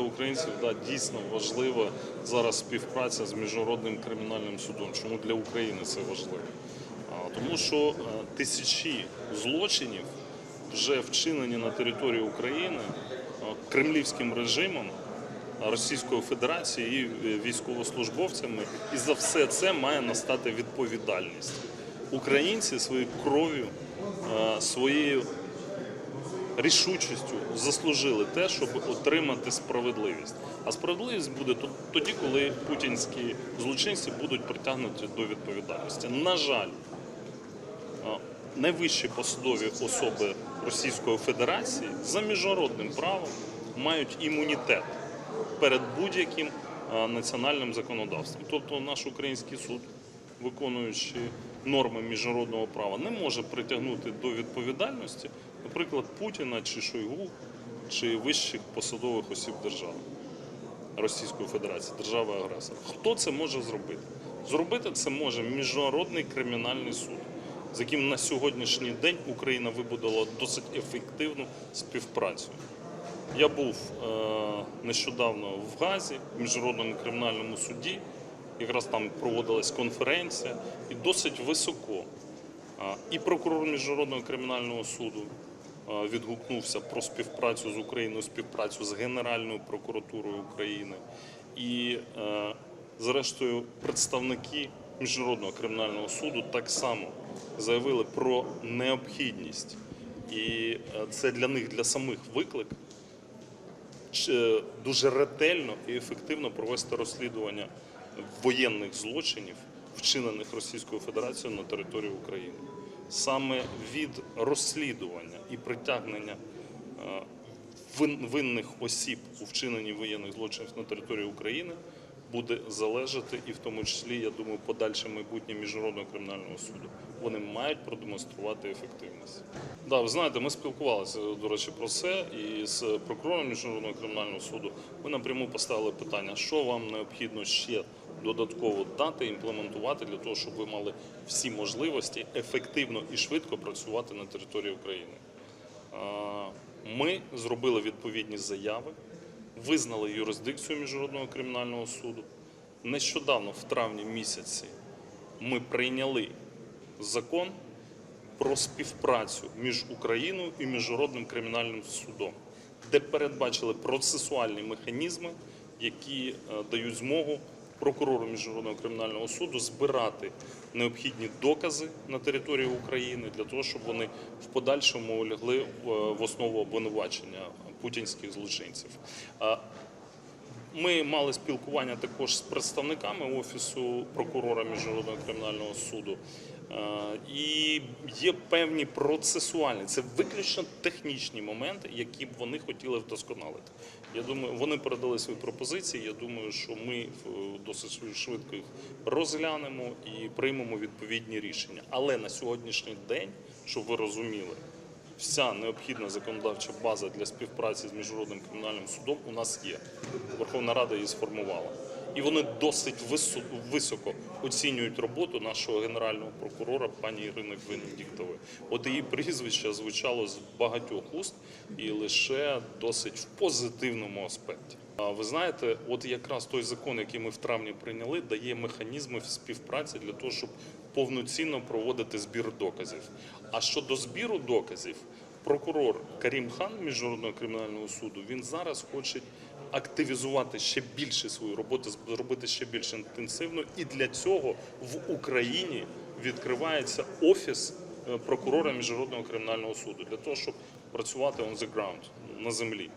Українців да, дійсно важлива зараз співпраця з міжнародним кримінальним судом. Чому для України це важливо? Тому що е, тисячі злочинів вже вчинені на території України е, кремлівським режимом Російської Федерації і е, військовослужбовцями, і за все це має настати відповідальність. Українці своєю кров'ю, е, своєю рішучістю заслужили те, щоб отримати справедливість. А справедливість буде то- тоді, коли путінські злочинці будуть притягнуті до відповідальності. На жаль, найвищі посадові особи Російської Федерації за міжнародним правом мають імунітет перед будь-яким національним законодавством. Тобто наш український суд, виконуючи норми міжнародного права, не може притягнути до відповідальності, наприклад, Путіна чи Шойгу, чи вищих посадових осіб держави. Російської Федерації, держави агресора. Хто це може зробити? Зробити це може міжнародний кримінальний суд, з яким на сьогоднішній день Україна вибудувала досить ефективну співпрацю. Я був е, нещодавно в Газі, в міжнародному кримінальному суді. Якраз там проводилась конференція, і досить високо. І прокурор міжнародного кримінального суду відгукнувся про співпрацю з Україною, співпрацю з Генеральною прокуратурою України. І, е, зрештою, представники міжнародного кримінального суду так само заявили про необхідність. І е, це для них, для самих виклик дуже ретельно і ефективно провести розслідування воєнних злочинів, вчинених Російською Федерацією на території України. Саме від розслідування і притягнення е, винних осіб у вчиненні воєнних злочинів на території України буде залежати, і в тому числі, я думаю, подальше майбутнє міжнародного кримінального суду. Вони мають продемонструвати ефективність. Да, ви знаєте, ми спілкувалися, до речі, про це і з прокурором міжнародного кримінального суду. Ми напряму поставили питання, що вам необхідно ще додатково дати, імплементувати для того, щоб ви мали всі можливості ефективно і швидко працювати на території України. Ми зробили відповідні заяви, визнали юрисдикцію міжнародного кримінального суду. Нещодавно, в травні місяці, ми прийняли закон про співпрацю між Україною і міжнародним кримінальним судом, де передбачили процесуальні механізми, які е, дають змогу прокурору міжнародного кримінального суду збирати необхідні докази на території України для того, щоб вони в подальшому лягли е, в основу обвинувачення путінських злочинців. Ми мали спілкування також з представниками офісу прокурора міжнародного кримінального суду. Е, І є певні процесуальні, це виключно технічні моменти, які б вони хотіли вдосконалити. Я думаю, вони передали свої пропозиції. Я думаю, що ми е, досить швидко їх розглянемо і приймемо відповідні рішення. Але на сьогоднішній день, щоб ви розуміли, вся необхідна законодавча база для співпраці з міжнародним кримінальним судом у нас є. Верховна Рада її сформувала. І вони досить висо- високо оцінюють роботу нашого генерального прокурора пані Ірини Венедіктової. От її прізвище звучало з багатьох уст і лише досить в позитивному аспекті. Ви знаєте, от якраз той закон, який ми в травні прийняли, дає механізми співпраці для того, щоб повноцінно проводити збір доказів. А щодо збіру доказів, прокурор Карім Хан міжнародного кримінального суду він зараз хоче активізувати ще більше свою роботу, зробити ще більш інтенсивно. І для цього в Україні відкривається офіс е, прокурора міжнародного кримінального суду для того, щоб працювати on the ground, на землі.